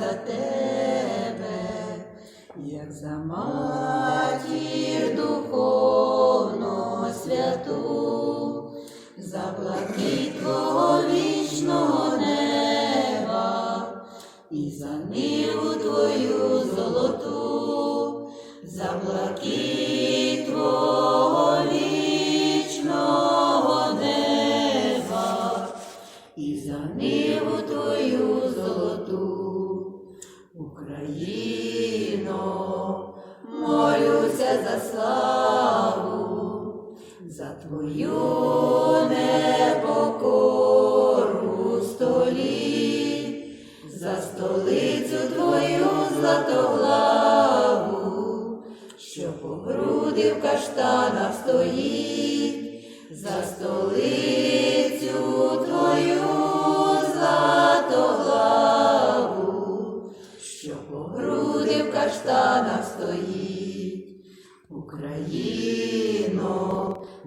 за тебе, як за матір духовно святу, за блакит твого вічного неба, і за ниву твою золоту, за твою непокору столі, за столицю твою златоглаву, що по груди в каштанах стоїть, за столицю твою златоглаву, що по в каштанах стоїть. Україно,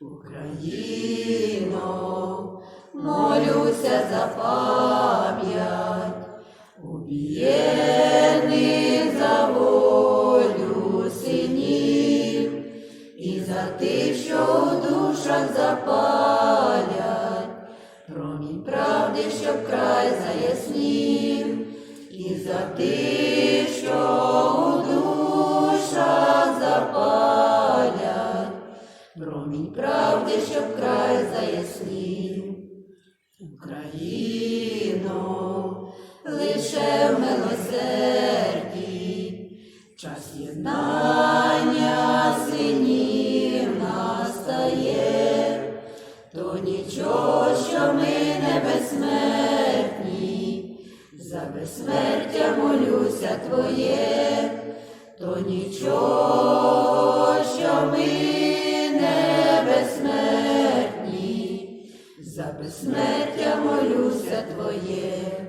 Україно, молюся за пам'ять, убієних за волю синів, і за тих, що у душах запалять, промінь правди, щоб край заяснів, і за тих, правди, щоб край заяснів. Україно, лише в милосерді, час єднання синів настає, то нічого, що ми не безсмертні, за безсмертя молюся Твоє, то нічого, за безсмертя молюся Твоє.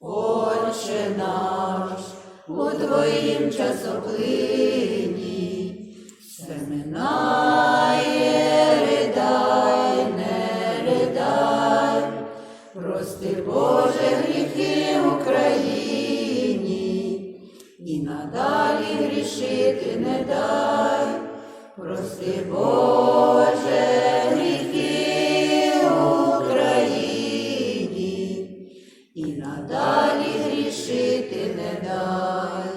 Отче наш, у Твоїм часоплині, все минає, ридай, не ридай, прости, Боже, гріхи Україні, і надалі грішити не дай, прости, Боже. і надалі грішити не дай.